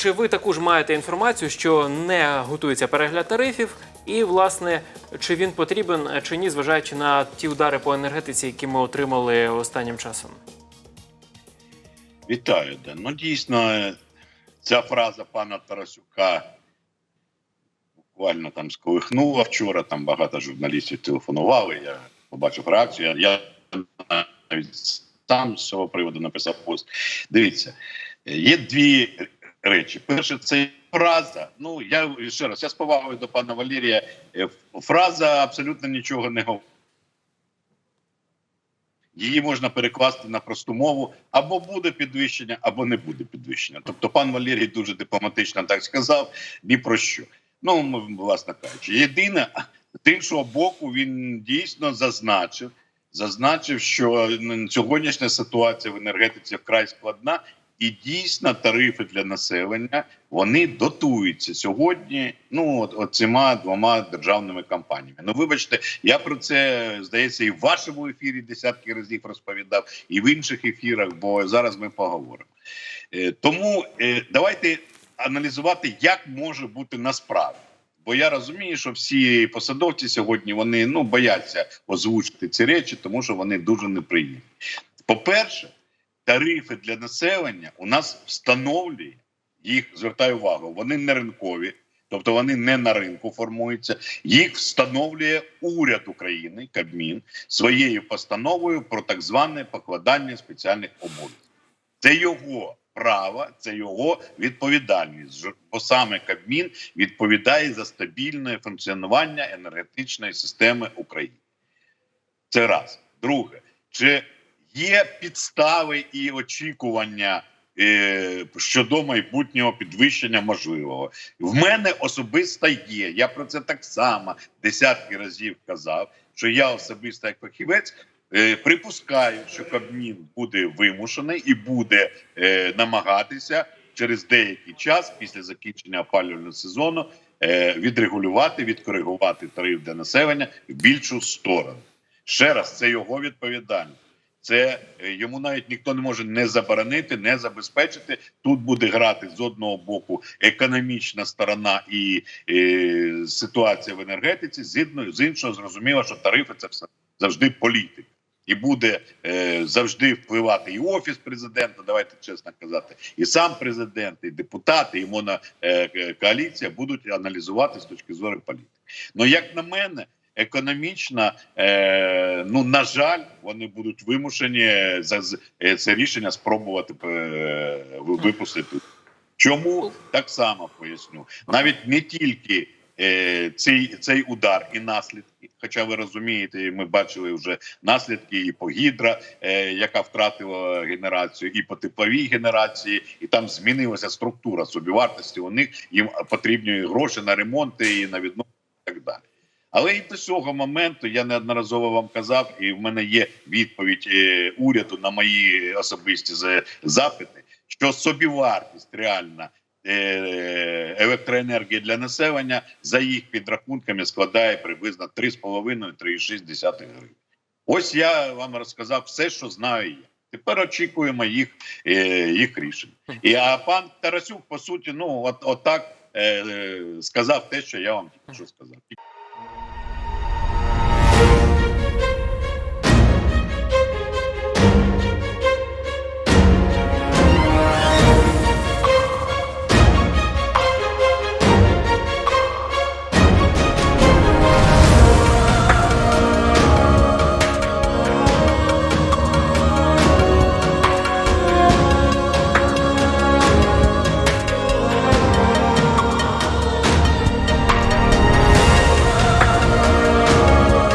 чи ви також маєте інформацію, що не готується перегляд тарифів, і власне чи він потрібен е, чи ні, зважаючи на ті удари по енергетиці, які ми отримали останнім часом? Вітаю, Ден. Ну дійсно, ця фраза пана Тарасюка буквально там сколихнула вчора. Там багато журналістів телефонували. Я побачив реакцію. Я, я навіть сам з цього приводу написав пост. Дивіться, є дві речі. Перше, це фраза. Ну я ще раз я з повагою до пана Валерія. Е, Фраза абсолютно нічого не говорить. Її можна перекласти на просту мову або буде підвищення, або не буде підвищення. Тобто, пан Валерій дуже дипломатично так сказав ні про що. Ну, власне кажучи, єдине з іншого боку, він дійсно зазначив, зазначив, що сьогоднішня ситуація в енергетиці вкрай складна, і дійсно тарифи для населення вони дотуються сьогодні. Ну от, цими двома державними компаніями. Ну, вибачте, я про це здається і в вашому ефірі десятки разів розповідав, і в інших ефірах, бо зараз ми поговоримо. Е, Тому е, давайте аналізувати, як може бути насправді. Бо я розумію, що всі посадовці сьогодні вони ну бояться озвучити ці речі, тому що вони дуже неприємні. По-перше, тарифи для населення у нас встановлює їх, звертаю увагу, вони не ринкові, тобто вони не на ринку формуються. Їх встановлює уряд України, Кабмін, своєю постановою про так зване покладання спеціальних обов'язків. Це його право, це його відповідальність. Бо саме Кабмін відповідає за стабільне функціонування енергетичної системи України. Це раз. Друге, чи є підстави і очікування е, щодо майбутнього підвищення можливого? В мене особисто є. Я про це так само десятки разів казав, що я особисто як фахівець. е, Припускаю, що Кабмін буде вимушений і буде е, намагатися через деякий час після закінчення опалювального сезону е, відрегулювати, відкоригувати тариф для населення в більшу сторону. Ще раз, це його відповідальність. Це е, йому навіть ніхто не може не заборонити, не забезпечити. Тут буде грати з одного боку економічна сторона і е, ситуація в енергетиці, з з іншого зрозуміло, що тарифи це все завжди політика. І буде е, завжди впливати і офіс президента, давайте чесно казати, і сам президент, і депутати, і монокоаліція будуть аналізувати з точки зору політики. Ну як на мене, економічно, е, ну на жаль, вони будуть вимушені за е, це рішення спробувати е, випустити. Чому так само поясню? Навіть не тільки е, цей, цей удар і наслідки. Хоча ви розумієте, ми бачили вже наслідки і по гідра, е, яка втратила генерацію, і по тепловій генерації, і там змінилася структура собівартості. У них їм потрібні гроші на ремонти і на відновлення. Але і до цього моменту я неодноразово вам казав, і в мене є відповідь е, уряду на мої особисті за- запити, що собівартість реальна е, електроенергії для населення за їх підрахунками складає приблизно 3,5-3,6 гривень. Ось я вам розказав все, що знаю я. Тепер очікуємо їх, е, їх рішень. І а пан Тарасюк, по суті, ну от, от так е, сказав те, що я вам що сказав.